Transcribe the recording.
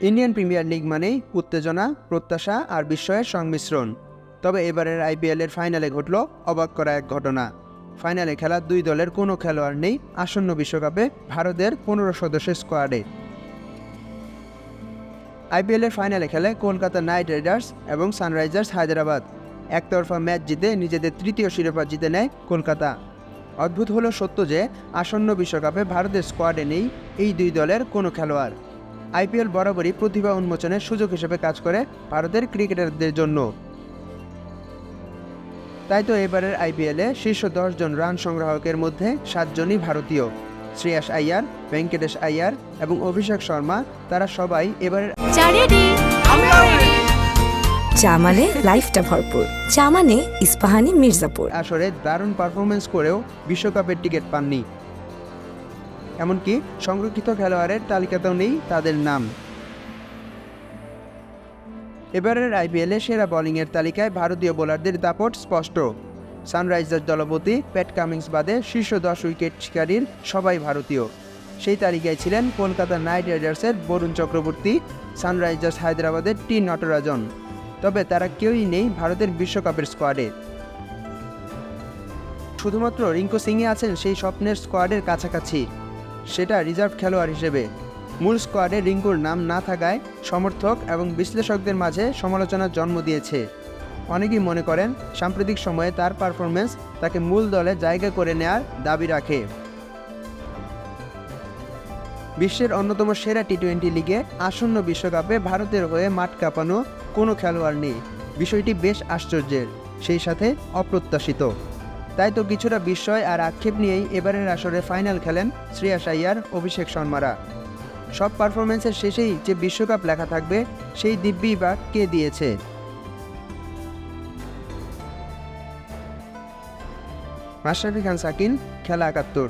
Indian premier league মানেই উত্তেজনা, প্রত্যাশা আর বিস্ময়ের সংমিশ্রণ। তবে এবারের আইপিএলের ফাইনালে ঘটল অবাক করা এক ঘটনা। ফাইনালে খেলা দুই দলের কোনো খেলোয়াড় নেই আসন্ন বিশ্বকাপে ভারতের পনেরো সদস্যের স্কোয়াডে। আইপিএলের ফাইনালে খেলে কলকাতা নাইট রাইডার্স এবং সানরাইজার্স হায়দ্রাবাদ। একতরফা ম্যাচ জিতে নিজেদের তৃতীয় শিরোপা জিতে নেয় কলকাতা। অদ্ভুত হলো সত্য যে আসন্ন বিশ্বকাপে ভারতের স্কোয়াডে নেই এই দুই দলের কোনো খেলোয়াড়। আইপিএল বরাবরই প্রতিভা উন্মোচনের সুযোগ হিসেবে কাজ করে ভারতের ক্রিকেটারদের জন্য। তাই তো এবারের আইপিএলে শীর্ষ জন রান সংগ্রাহকের মধ্যে সাতজনই ভারতীয়। শ্রেয়াস আইয়ার ভেঙ্কটেশ আইয়ার এবং অভিষেক শর্মা তারা সবাই এবারের চা রেডি চা মানে লাইফটা ভরপুর। চা মানে ইস্পাহানি মির্জাপুর। আসরে দারুণ পারফরমেন্স করেও বিশ্বকাপের টিকিট পাননি। এমনকি সংরক্ষিত খেলোয়াড়ের তালিকাতেও নেই তাদের নাম। এবারের আইপিএলে সেরা বোলিংয়ের তালিকায় ভারতীয় বোলারদের দাপট স্পষ্ট। সানরাইজার্স দলপতি প্যাট কামিংস বাদে শীর্ষ দশ উইকেট শিকারীর সবাই ভারতীয়। সেই তালিকায় ছিলেন কলকাতা নাইট রাইডার্সের বরুণ চক্রবর্তী, সানরাইজার্স হায়দ্রাবাদের টি নটরাজন। তবে তারা কেউই নেই ভারতের বিশ্বকাপের স্কোয়াডে। শুধুমাত্র রিঙ্কু সিংয়ে আছেন সেই স্বপ্নের স্কোয়াডের কাছাকাছি। সেটা রিজার্ভ খেলোয়াড় হিসেবে। মূল স্কোয়াডে রিঙ্কুর নাম না থাকায় সমর্থক এবং বিশ্লেষকদের মাঝে সমালোচনার জন্ম দিয়েছে। অনেকেই মনে করেন, সাম্প্রতিক সময়ে তার পারফরমেন্স তাকে মূল দলে জায়গা করে নেয়ার দাবি রাখে। বিশ্বের অন্যতম সেরা টি টোয়েন্টি লিগে আসন্ন বিশ্বকাপে ভারতের হয়ে মাঠ কাঁপানো কোনো খেলোয়াড় নেই। বিষয়টি বেশ আশ্চর্যের, সেই সাথে অপ্রত্যাশিত। তাই তো কিছুটা বিস্ময় আর আক্ষেপ নিয়েই এবারের আসরে ফাইনাল খেলেন শ্রেয়াস সাইয়ার অভিষেক শর্মারা। সব পারফরমেন্সের শেষেই যে বিশ্বকাপ লেখা থাকবে, সেই দিব্যি বা কে দিয়েছে? মাশরাফি খান, সাকিন, খেলা একাত্তর।